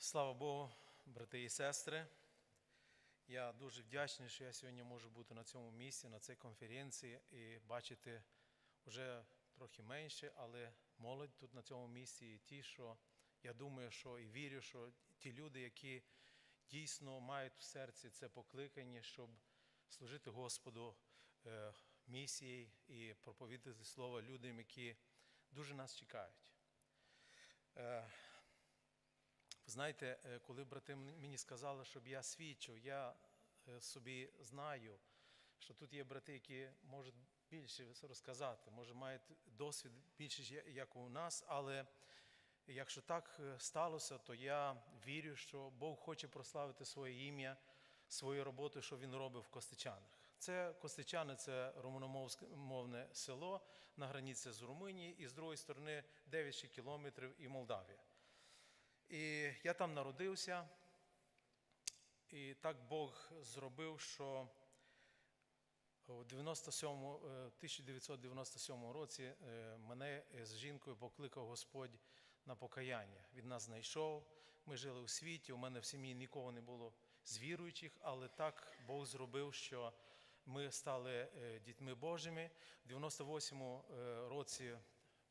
Слава Богу, брати і сестри. Я дуже вдячний, що я сьогодні можу бути на цьому місці, на цій конференції і бачити вже трохи менше, але молодь тут на цьому місці і ті, що я думаю, що і вірю, що ті люди, які дійсно мають в серці це покликання, щоб служити Господу е, місією і проповідати слово людям, які дуже нас чекають. Знаєте, е, коли брати мені сказали, щоб я свідчив, я е, собі знаю, що тут є брати, які можуть більше розказати, може мають досвід більше, як у нас, але якщо так е, сталося, то я вірю, що Бог хоче прославити своє ім'я, свою роботу, що він робив в Костичанах. Це Костичани, це румуномовне село на границі з Румунією, і з другої сторони 9 ще кілометрів і Молдавія. І я там народився, і так Бог зробив, що у 97, е, 1997 році е, мене з жінкою покликав Господь на покаяння. Він нас знайшов. Ми жили у світі. У мене в сім'ї нікого не було з віруючих, але так Бог зробив, що ми стали е, дітьми Божими. У 98 році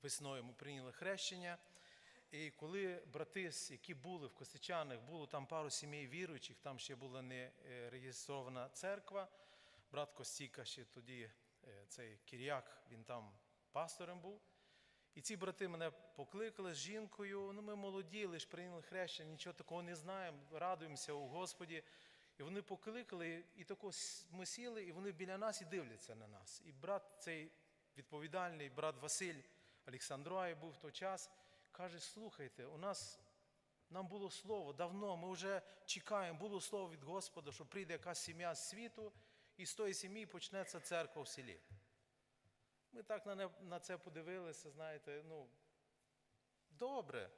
весною ми прийняли хрещення. І коли брати, які були в Костичанах, було там пару сімей віруючих, там ще була не реєстрована церква. Брат Костіка ще тоді, цей Кір'як, він там пастором був. І ці брати мене покликали з жінкою. Ну, ми молоді, лише прийняли хрещення, нічого такого не знаємо, радуємося у Господі. І вони покликали, і тако ми сіли, і вони біля нас і дивляться на нас. І брат цей відповідальний, брат Василь Олександровай був в той час каже: слухайте, у нас нам було слово давно, ми вже чекаємо, було слово від Господа, що прийде якась сім'я з світу, і з тої сім'ї почнеться церква в селі. Ми так на, на це подивилися, знаєте, ну, добре.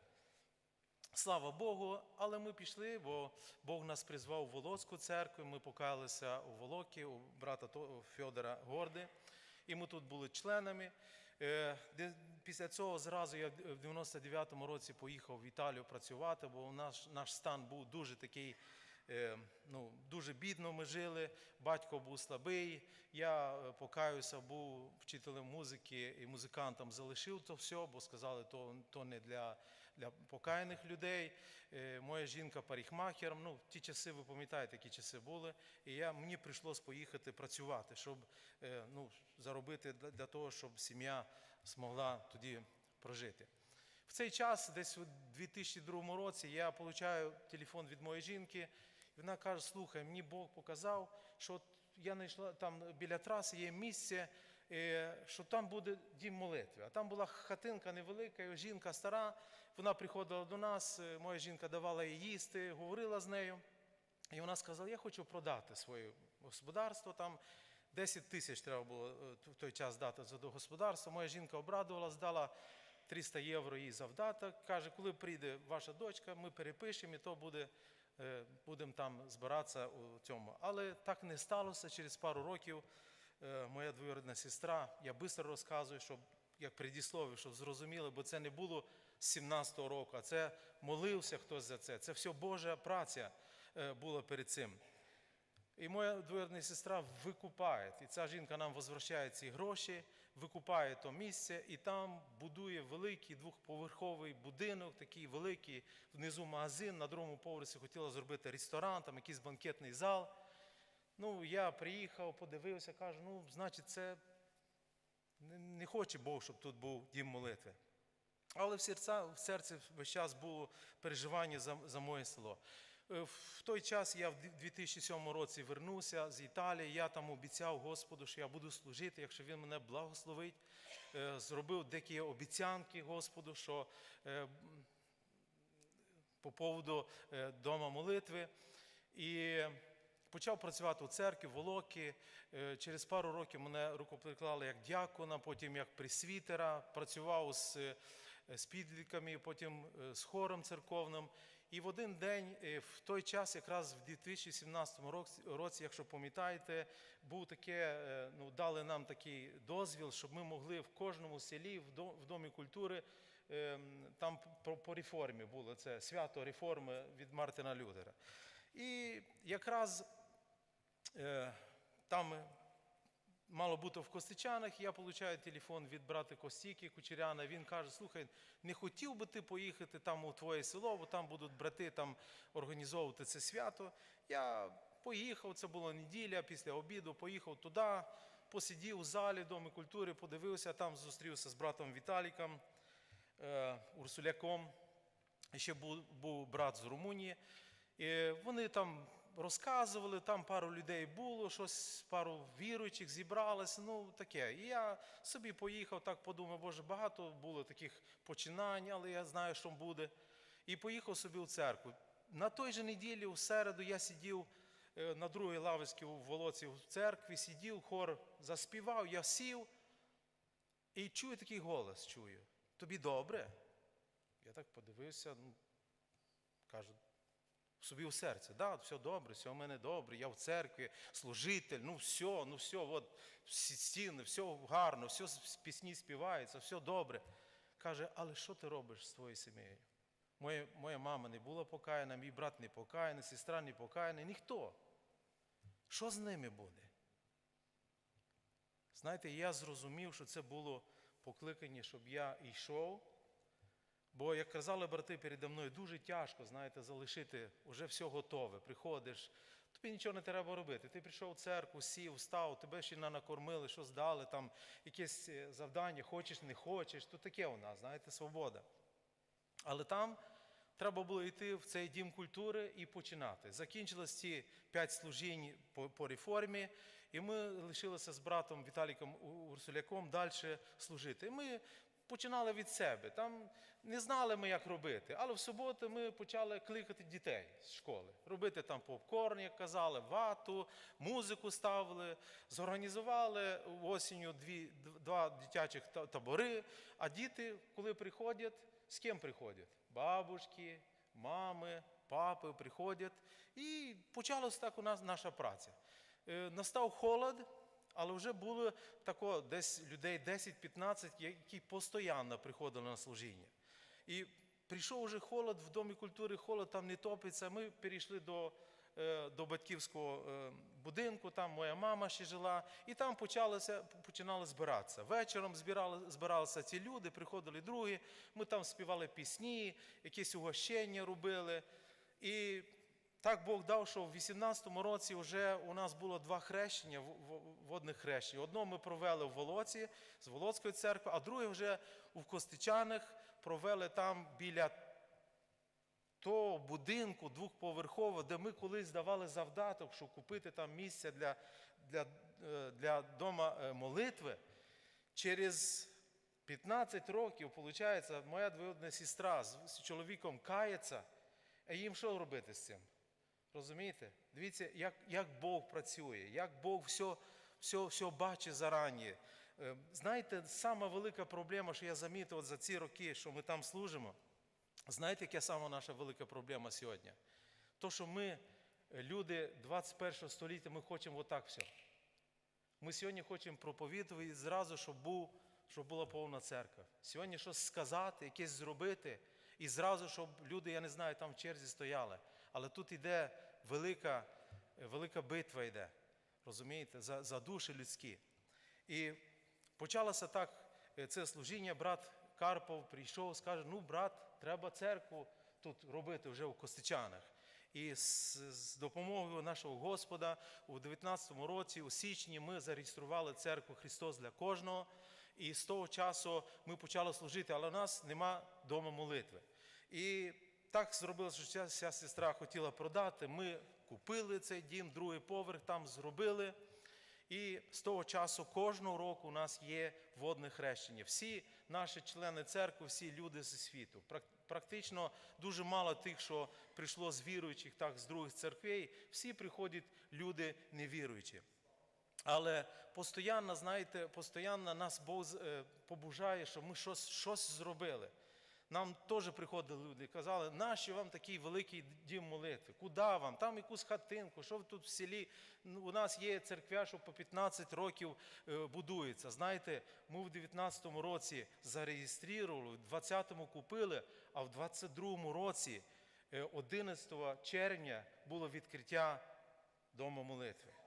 Слава Богу, але ми пішли, бо Бог нас призвав у Волоцьку церкву, ми покаялися у Волокі, у брата Федора Горди, і ми тут були членами. Після цього зразу я в 99-му році поїхав в Італію працювати, бо наш наш стан був дуже такий, ну, дуже бідно ми жили. Батько був слабий. Я покаюся, був вчителем музики і музикантом залишив то все, бо сказали, то то не для для покаяних людей. Моя жінка парикмахером. Ну, ті часи, ви пам'ятаєте, які часи були. І я, мені прийшлось поїхати працювати, щоб ну, заробити для того, щоб сім'я змогла тоді прожити. В цей час, десь у 2002 році, я отримую телефон від моєї жінки, і вона каже: слухай, мені Бог показав, що я знайшла там біля траси є місце, що там буде дім молитви. А там була хатинка невелика, жінка стара, вона приходила до нас, моя жінка давала їй їсти, говорила з нею. І вона сказала: Я хочу продати своє господарство там. 10 тисяч треба було в той час дати за господарство. Моя жінка обрадувала, здала 300 євро їй завдаток. Каже, коли прийде ваша дочка, ми перепишемо, і то буде, будемо там збиратися у цьому. Але так не сталося. Через пару років моя двоюрідна сестра, я швидко розказую, щоб як предіслові, щоб зрозуміли, бо це не було з 17-го року, а це молився хтось за це. Це все Божа праця була перед цим. І моя двоюрідна сестра викупає, і ця жінка нам возвращає ці гроші, викупає то місце і там будує великий двохповерховий будинок, такий великий, внизу магазин, на другому поверсі хотіла зробити ресторан, там якийсь банкетний зал. Ну, я приїхав, подивився, кажу, ну, значить, це не хоче Бог, щоб тут був дім молитви. Але в серця, в серці весь час було переживання за, за моє село. В той час я в 2007 році вернувся з Італії. Я там обіцяв Господу, що я буду служити, якщо Він мене благословить. Зробив деякі обіцянки Господу, що по поводу дома молитви. І почав працювати у церкві, в Волокі. Через пару років мене рукоприклали як дякона, потім як пресвітера, працював з, з підлітками, потім з хором церковним. І в один день, в той час, якраз в 2017 році, якщо пам'ятаєте, був таке, ну, дали нам такий дозвіл, щоб ми могли в кожному селі, в Домі культури ем, там по, реформі було це свято реформи від Мартина Лютера. І якраз е, там е, мало бути в Костичанах, я получаю телефон від брата Костіки Кучеряна. Він каже: слухай, не хотів би ти поїхати там у твоє село, бо там будуть брати там організовувати це свято. Я поїхав, це була неділя після обіду, поїхав туди, посидів у залі Домі культури, подивився, там зустрівся з братом Віталіком, е, Урсуляком. Ще був брат з Румунії. І вони там розказували, там пару людей було, щось, пару віруючих зібралося, ну таке. І я собі поїхав, так подумав, боже, багато було таких починань, але я знаю, що буде. І поїхав собі у церкву. На той же неділі, у середу, я сидів е, на другій лавочці у Волоці в церкві, сидів, хор заспівав, я сів і чую такий голос, чую. Тобі добре? Я так подивився, ну, кажу, собі у серці, да, все добре, все в мене добре, я в церкві, служитель, ну все, ну все, от всі стіни, все гарно, все з- пісні співаються, все добре. Каже, але що ти робиш з твоєю сім'єю? Моя, моя мама не була покаяна, мій брат не покаяний, сестра не покаяна, ніхто. Що з ними буде? Знаєте, я зрозумів, що це було покликання, щоб я йшов. Бо, як казали брати передо мною, дуже тяжко, знаєте, залишити вже все готове. Приходиш, тобі нічого не треба робити. Ти прийшов в церкву, сів, встав, тебе ще на- накормили, що здали, там якесь е, завдання, хочеш, не хочеш. То таке у нас, знаєте, свобода. Але там треба було йти в цей дім культури і починати. Закінчились ці п'ять служінь по, по реформі, і ми лишилися з братом Віталіком Урсуляком далі служити. І ми починали від себе. Там не знали ми, як робити, але в суботу ми почали кликати дітей з школи. Робити там попкорн, як казали, вату, музику ставили, зорганізували осінню дві, два дитячих табори. А діти, коли приходять, з ким приходять? Бабушки, мами, папи приходять. І почалася так у нас наша праця. Е, Настав холод, але вже було тако десь людей 10-15, які постійно приходили на служіння. І прийшов вже холод в Домі культури, холод там не топиться. Ми перейшли до, е, до батьківського е, будинку, там моя мама ще жила, і там почалося, починали збиратися. Вечором збирали, збиралися ці люди, приходили другі, ми там співали пісні, якісь угощення робили. І так Бог дав, що в 18-му році вже у нас було два хрещення, в- водних хрещень. Одно ми провели в Волоці з Волоцької церкви, а друге вже у Костичанах провели там біля того будинку двохповерхового, де ми колись давали завдаток, щоб купити там місце для, для, е, для дома е, молитви. Через 15 років, виходить, моя двоюрідна сестра з чоловіком кається, а їм що робити з цим? Розумієте? Дивіться, як, як Бог працює, як Бог все, все, все бачить зарані. Е, Знаєте, сама велика проблема, що я замітив за ці роки, що ми там служимо. Знаєте, яка сама наша велика проблема сьогодні? То, що ми, е, люди 21 століття, ми хочемо отак все. Ми сьогодні хочемо проповідувати зразу, щоб, був, щоб була повна церква. Сьогодні щось сказати, якесь зробити, і зразу, щоб люди, я не знаю, там в черзі стояли. Але тут йде велика, е, велика битва йде, розумієте, за, за душі людські. І почалося так е, це служіння, брат Карпов прийшов, скаже, ну, брат, треба церкву тут робити вже в Костичанах. І з, з допомогою нашого Господа у 19-му році, у січні, ми зареєстрували церкву Христос для кожного. І з того часу ми почали служити, але у нас нема дому молитви. І так зробилося, що ця, сестра хотіла продати. Ми купили цей дім, другий поверх там зробили. І з того часу кожного року у нас є водне хрещення. Всі наші члени церкви, всі люди зі світу. Практично дуже мало тих, що прийшло з віруючих, так з других церквей. Всі приходять люди невіруючі. Але постійно, знаєте, постійно нас Бог е, побужає, щоб ми щось, щось зробили. Нам теж приходили люди і казали, нащо вам такий великий дім молитви? Куди вам? Там якусь хатинку, що ви тут в селі? Ну, у нас є церквя, що по 15 років е, будується. Знаєте, ми в 19-му році зареєстрували, в 20-му купили, а в 22-му році, е, 11 червня, було відкриття Дому молитви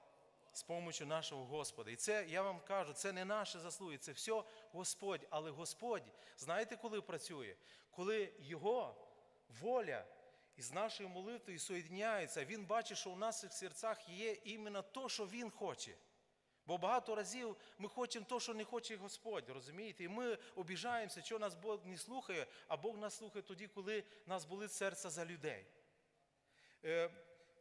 з помощью нашого Господа. І це, я вам кажу, це не наші заслуги, це все Господь. Але Господь, знаєте, коли працює? Коли Його воля із нашою молитвою соєдняється, Він бачить, що у наших серцях є іменно то, що Він хоче. Бо багато разів ми хочемо то, що не хоче Господь, розумієте? І ми обіжаємося, що нас Бог не слухає, а Бог нас слухає тоді, коли нас болить серце за людей.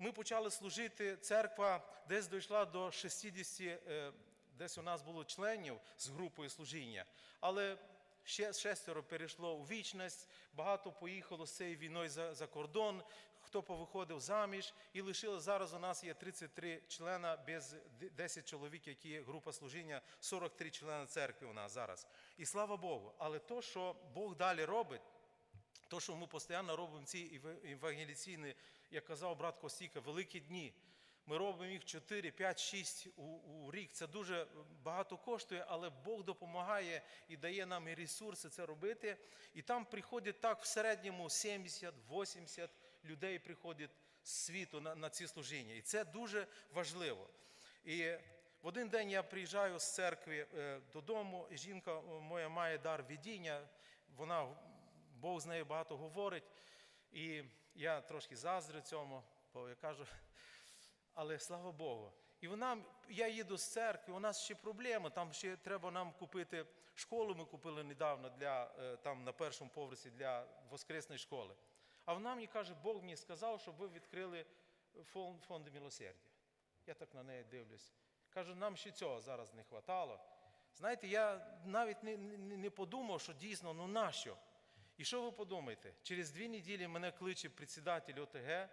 Ми почали служити, церква десь дійшла до 60, е, десь у нас було членів з групою служіння. Але ще шестеро перейшло у вічність, багато поїхало з цією війною за, за кордон, хто повиходив заміж, і лишило зараз у нас є 33 члена без 10 чоловік, які група служіння, 43 члени церкви у нас зараз. І слава Богу. Але то, що Бог далі робить, то, що ми постійно робимо ці евангеліційні, як казав брат Костіка, великі дні. Ми робимо їх 4, 5, 6 у, у рік. Це дуже багато коштує, але Бог допомагає і дає нам і ресурси це робити. І там приходять так в середньому 70-80 людей приходять з світу на, на ці служіння. І це дуже важливо. І в один день я приїжджаю з церкви е, додому, і жінка е, моя має дар видіння, вона, Бог з нею багато говорить. І я трошки заздрю цьому, бо я кажу, але слава Богу. І вона, я їду з церкви, у нас ще проблеми, там ще треба нам купити школу, ми купили недавно для, е, там на першому поверсі для воскресної школи. А вона мені каже, Бог мені сказав, щоб ви відкрили фонд, фонд милосердя. Я так на неї дивлюсь. Кажу, нам ще цього зараз не вистачало. Знаєте, я навіть не, не подумав, що дійсно, ну нащо? І що ви подумаєте? Через дві неділі мене кличе председатель ОТГ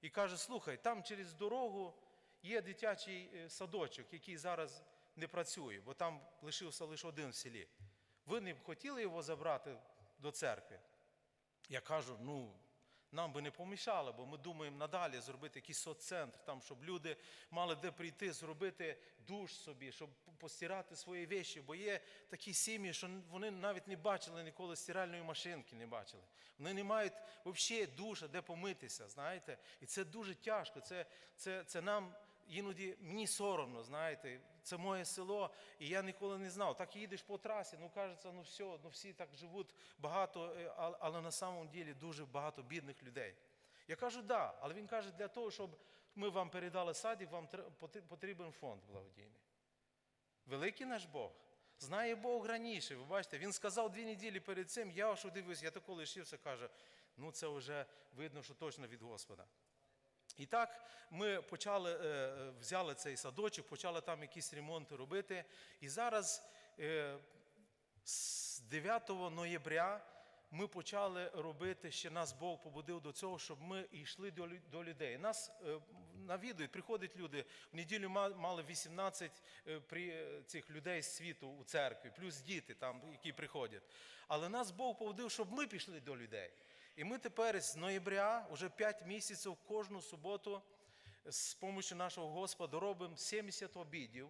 і каже: слухай, там через дорогу є дитячий е, садочок, який зараз не працює, бо там лишився лише один в селі. Ви не б хотіли його забрати до церкви? Я кажу, ну, нам би не помішало, бо ми думаємо надалі зробити якийсь соццентр, там, щоб люди мали де прийти, зробити душ собі, щоб постирати свої вещі. Бо є такі сім'ї, що вони навіть не бачили ніколи стиральної машинки, не бачили. Вони не мають взагалі душа, де помитися, знаєте. І це дуже тяжко. Це, це, це нам іноді мені соромно, знаєте. Це моє село, і я ніколи не знав. Так їдеш по трасі, ну кажеться, ну все, ну всі так живуть багато, е, але на самом ділі дуже багато бідних людей. Я кажу, да, але він каже, для того, щоб ми вам передали садик, вам потрібен фонд благодійний. Великий наш Бог. Знає Бог раніше. Ви бачите, він сказав дві неділі перед цим, я що дивлюсь, я тако лишився, каже, ну це вже видно, що точно від Господа. І так ми почали, е, взяли цей садочок, почали там якісь ремонти робити. І зараз е, з 9 ноября ми почали робити, ще нас Бог побудив до цього, щоб ми йшли до, людей. Нас е, навідують, приходять люди. В неділю мали 18 е, при, е, цих людей з світу у церкві, плюс діти там, які приходять. Але нас Бог побудив, щоб ми пішли до людей. І ми тепер з ноября, вже 5 місяців, кожну суботу з допомогою нашого Господа робимо 70 обідів.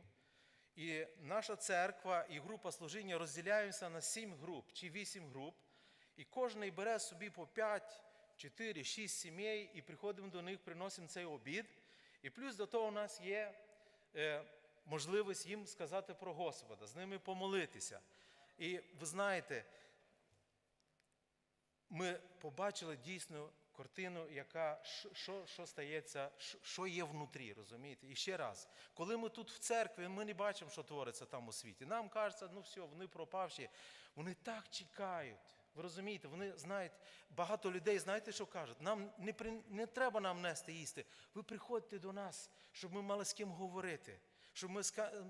І наша церква і група служіння розділяємося на 7 груп чи 8 груп. І кожен бере собі по 5, 4, 6 сімей і приходимо до них, приносимо цей обід. І плюс до того у нас є е, можливість їм сказати про Господа, з ними помолитися. І ви знаєте, ми побачили дійсно картину, яка що- що, стається, що є внутрі, розумієте? І ще раз, коли ми тут в церкві, ми не бачимо, що твориться там у світі. Нам кажеться, ну все, вони пропавші. Вони так чекають. Ви розумієте, вони знають, багато людей, знаєте, що кажуть? Нам не, при- не треба нам нести їсти. Ви приходьте до нас, щоб ми мали з ким говорити щоб ми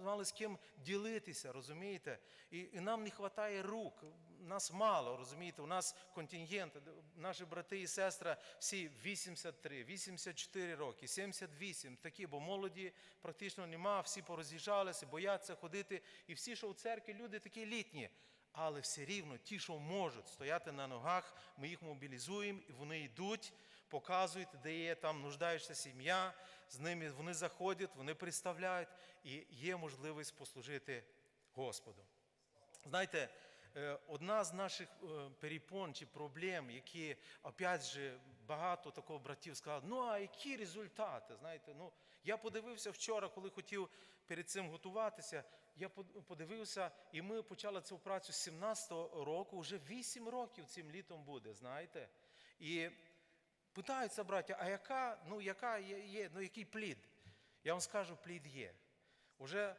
мали з ким ділитися, розумієте? І, і нам не вистачає рук, нас мало, розумієте? У нас контингент, наші брати і сестри всі 83, 84 роки, 78, такі, бо молоді практично нема, всі пороз'їжджалися, бояться ходити. І всі, що в церкві, люди такі літні. але все рівно ті, що можуть стояти на ногах, ми їх мобілізуємо, і вони йдуть, показують, де є там нуждаюча сім'я, з ними вони заходять, вони представляють, і є можливість послужити Господу. Знаєте, е, одна з наших е, перепон чи проблем, які, опять же, багато такого братів сказали, ну а які результати? Знаєте, ну я подивився вчора, коли хотів перед цим готуватися. Я под- подивився, і ми почали цю працю з 17-го року, вже 8 років цим літом буде, знаєте. І питаються браття, а яка, ну, яка є, ну, який плід? Я вам скажу, плід є. Уже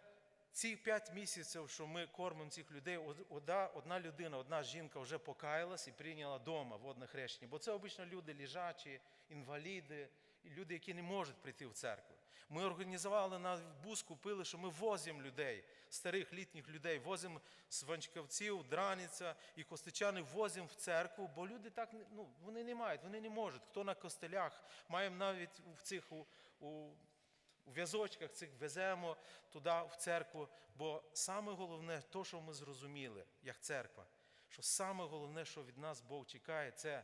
ці п'ять місяців, що ми кормимо цих людей, одна, одна людина, одна жінка вже покаялась і прийняла дома водне хрещення. Бо це обично люди лежачі, інваліди, люди, які не можуть прийти в церкву. Ми організували на бус, купили, що ми возимо людей, старих літніх людей, возимо з Драниця і Костичани возимо в церкву, бо люди так ну, вони не мають, вони не можуть. Хто на костелях, маємо навіть в цих у у в'язочках цих веземо туди, в церкву. Бо саме головне, то, що ми зрозуміли, як церква, що саме головне, що від нас Бог чекає, це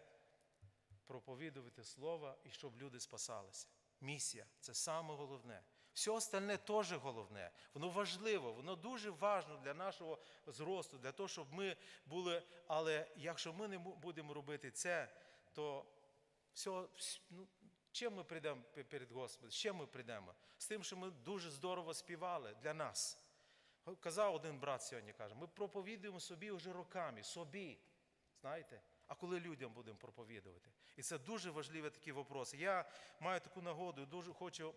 проповідувати Слово і щоб люди спасалися. Місія це саме головне. Все остальне теж головне. Воно важливо, воно дуже важливо для нашого зросту, для того, щоб ми були. Але якщо ми не будемо робити це, то все, ну, чим ми прийдемо перед Господом? З чим ми прийдемо? З тим, що ми дуже здорово співали для нас. Казав один брат сьогодні, каже, ми проповідуємо собі вже роками, собі. Знаєте? А коли людям будемо проповідувати? І це дуже важливі такі вопроси. Я маю таку нагоду, дуже хочу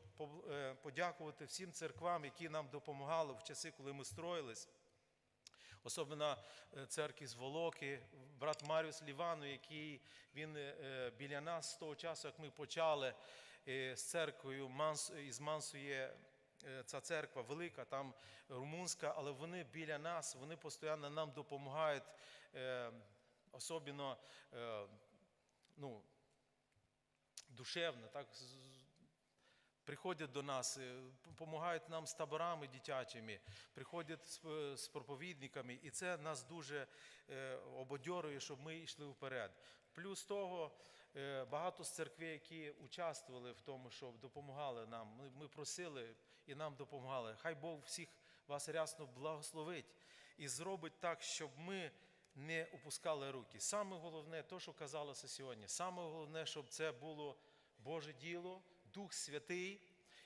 е, подякувати всім церквам, які нам допомагали в часи, коли ми строїлись. Особливо е, церкві з Волоки, брат Маріус Лівану, який він е, біля нас з того часу, як ми почали з церквою, із Мансу є е, ця церква велика, там румунська, але вони біля нас, вони постійно нам допомагають, особливо ну, душевно, так, приходять до нас, допомагають нам з таборами дитячими, приходять з, е, проповідниками, і це нас дуже е, ободьорує, щоб ми йшли вперед. Плюс того, е, багато з церкви, які участвували в тому, що допомагали нам. Ми просили і нам допомагали. Хай Бог всіх вас рясно благословить і зробить так, щоб ми не опускали руки. Саме головне, то, що казалося сьогодні, саме головне, щоб це було Боже діло, Дух Святий,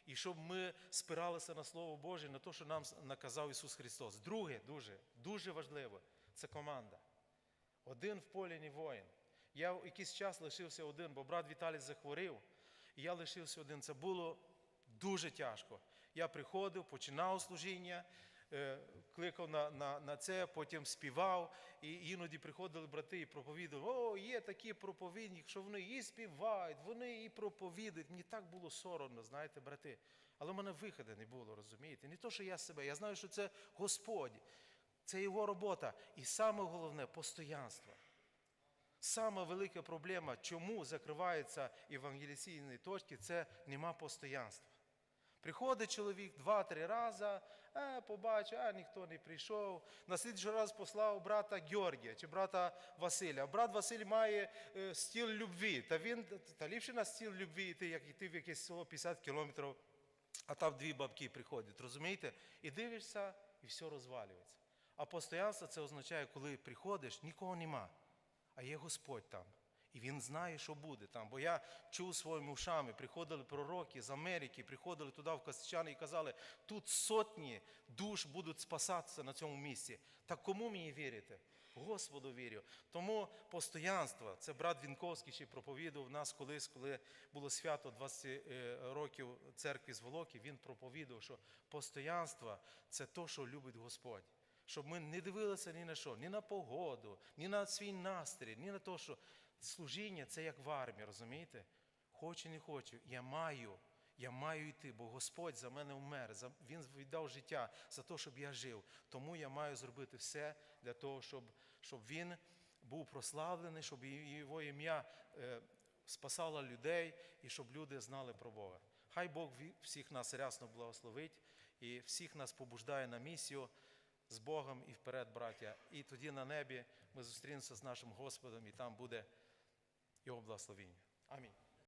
і щоб ми спиралися на Слово Боже, на те, що нам наказав Ісус Христос. Друге, дуже, дуже важливо, це команда. Один в полі не воїн. Я якийсь час лишився один, бо брат Віталій захворів, і я лишився один. Це було дуже тяжко. Я приходив, починав служіння, кликав на, на, на це, потім співав. І іноді приходили брати і проповідували, о, є такі проповідники, що вони і співають, вони і проповідують. Мені так було соромно, знаєте, брати. Але в мене виходу не було, розумієте? Не то, що я себе. Я знаю, що це Господь, це його робота. І саме головне постоянство. Сама велика проблема, чому закриваються евангелізаційні точки, це нема постоянства. Приходить чоловік два-три рази, а, побачив, а ніхто не прийшов. На слідчий раз послав брата Георгія чи брата Василя. Брат Василь має е, стіл любві. Та він та ліпше на стіл любві йти, як йти в якесь село 50 кілометрів, а там дві бабки приходять. Розумієте? І дивишся, і все розвалюється. А постоянство це означає, коли приходиш, нікого нема а є Господь там. І він знає, що буде там. Бо я чув своїми ушами, приходили пророки з Америки, приходили туди в Костичани і казали, тут сотні душ будуть спасатися на цьому місці. Так кому мені вірити? Господу вірю. Тому постоянство, це брат Вінковський ще проповідував нас колись, коли було свято 20 е, років церкви з Волоки, він проповідував, що постоянство це то, що любить Господь щоб ми не дивилися ні на що, ні на погоду, ні на свій настрій, ні на те, що служіння це як в армії, розумієте? Хочу, не хочу, я маю, я маю йти, бо Господь за мене вмер, Він віддав життя за те, щоб я жив. Тому я маю зробити все для того, щоб, щоб він був прославлений, щоб його ім'я е, спасало людей і щоб люди знали про Бога. Хай Бог всіх нас рясно благословить і всіх нас побуждає на місію з Богом і вперед, браття. І тоді на небі ми зустрінемося з нашим Господом, і там буде i oblaslovinje. Amém.